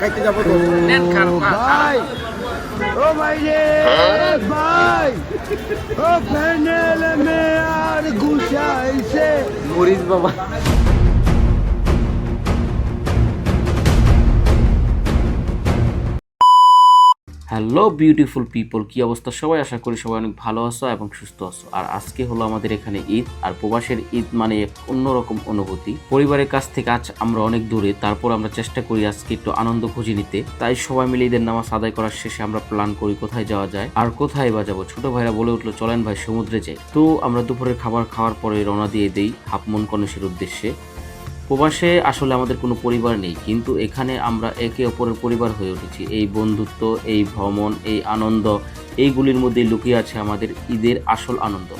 খাইতে যাব তো ভাই ও ভাই রে ভাই ও প্যানেল মে আর গুছাইছে। মরিস বাবা। হ্যালো বিউটিফুল পিপল কি অবস্থা? সবাই আশা করি সবাই অনেক ভালো আছো এবং সুস্থ আছো। আর আজকে হলো আমাদের এখানে ঈদ, আর প্রবাসের ঈদ মানে অন্যরকম অনুভূতি। পরিবারের কাছ থেকে আজ আমরা অনেক দূরে, তারপর আমরা চেষ্টা করি আজকে একটু আনন্দ খুঁজে নিতে। তাই সবাই মিলে ঈদের নামাজ আদায় করার শেষে আমরা প্ল্যান করি কোথায় যাওয়া যায়, আর কোথায় বা যাব। ছোট ভাইরা বলে উঠল, চলেন ভাই, সমুদ্রে যাই। তো আমরা দুপুরের খাবার খাওয়ার পরে রওনা দিয়ে দেই হাফমন কনেশের উদ্দেশ্যে। প্রবাসে আসলে আমাদের কোনো পরিবার নেই, কিন্তু এখানে আমরা একে অপরের পরিবার হয়ে উঠেছি। এই বন্ধুত্ব, এই ভ্রমণ, এই আনন্দ, এইগুলির মধ্যে লুকিয়ে আছে আমাদের ঈদের আসল আনন্দ।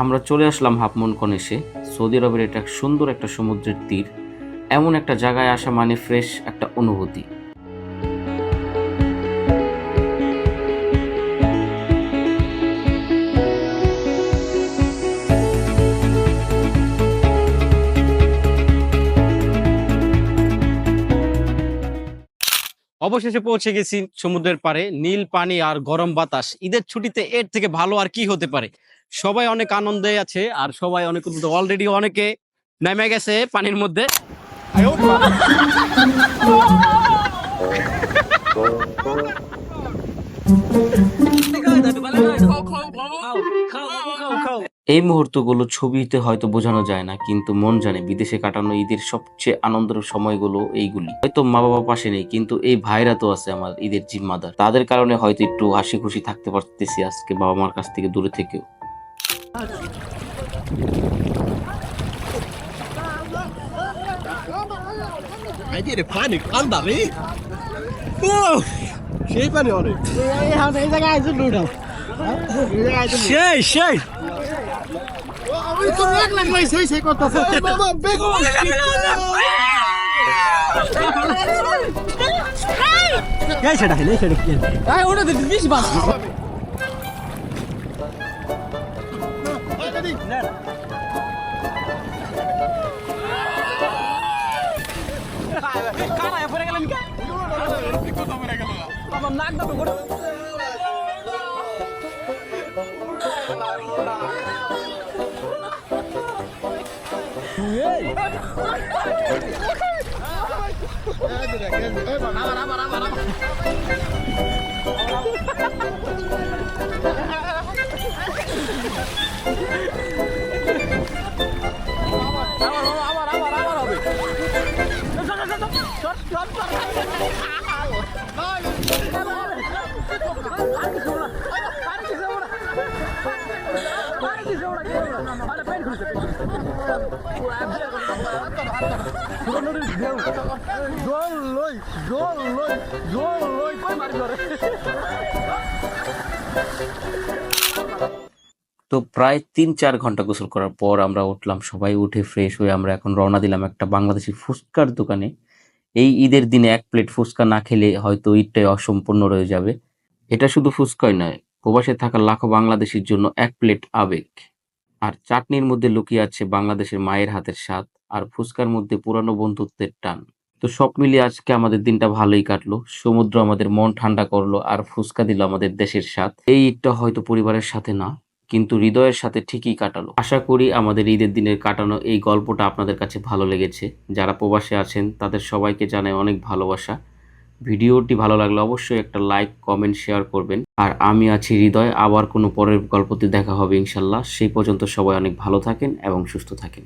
আমরা চলে আসলাম হাফমন কনেশে সৌদি আরবের এটা সুন্দর একটা সমুদ্রের তীর। এমন একটা জায়গায় আসা মানে ফ্রেশ একটা অনুভূতি। অবশেষে পৌঁছে গেছি সমুদ্রের পাড়ে। নীল পানি আর গরম বাতাস। ঈদের ছুটিতে এর থেকে ভালো আর কি হতে পারে? সবাই অনেক আনন্দে আছে আর সবাই অনেক অলরেডি অনেকে নেমে গেছে পানির মধ্যে। এই মুহূর্তগুলো ছবিতে হয়তো বোঝানো যায় না, কিন্তু মন জানে বিদেশে কাটানো ঈদের সবচেয়ে আনন্দের সময়গুলো এইগুলি। হয়তো মা বাবা পাশে নেই, কিন্তু এই ভাইরা তো আছে আমার ঈদের জিম্মাদার। তাদের কারণে হয়তো একটু হাসি খুশি থাকতে পারতেছি আজকে বাবা মার কাছ থেকে দূরে থেকেও। আইডিয়া পানি ঠান্ডা রে সেই পানি অনেক এই জায়গায় আইছো লুডাও সেই সেই আমি তো এক লাখ লাই সেই সেই করতেছে বাবা বেগুন এই। সেটা হেলে সেটা কি আই ওটা তো প্রায় তিন চার ঘণ্টা গোসল করার পর আমরা উঠলাম, সবাই উঠে ফ্রেশ হয়ে আমরা এখন রওনা দিলাম একটা বাংলাদেশি ফুচকার দোকানে। এই ঈদের দিনে এক প্লেট ফুচকা না খেলে হয়তো ঈদটাই অসম্পূর্ণ রয়ে যাবে। এটা শুধু ফুচকাই নয়, প্রবাসে থাকা লাখো বাংলাদেশির জন্য এক প্লেট আবেগ। আর চাটনির মধ্যে লুকিয়ে আছে বাংলাদেশের মায়ের হাতের স্বাদ আর ফুচকার মধ্যে পুরানো বন্ধুত্বের টান। তো সব মিলিয়ে আজকে আমাদের দিনটা ভালোই কাটলো। সমুদ্র আমাদের মন ঠান্ডা করল আর ফুচকা দিল আমাদের দেশের স্বাদ। এই ঈদটা হয়তো পরিবারের সাথে না কিন্তু হৃদয়ের সাথে ঠিকই কাটালো। আশা করি আমাদের ঈদের দিনের কাটানো এই গল্পটা আপনাদের কাছে ভালো লেগেছে। যারা প্রবাসে আছেন, তাদের সবাইকে জানাই অনেক ভালোবাসা। ভিডিওটি ভালো লাগলে অবশ্যই একটা লাইক, কমেন্ট, শেয়ার করবেন। আর আমি আছি হৃদয়, আবার কোনো পরের গল্পতে দেখা হবে ইনশাল্লাহ। সেই পর্যন্ত সবাই অনেক ভালো থাকেন এবং সুস্থ থাকেন।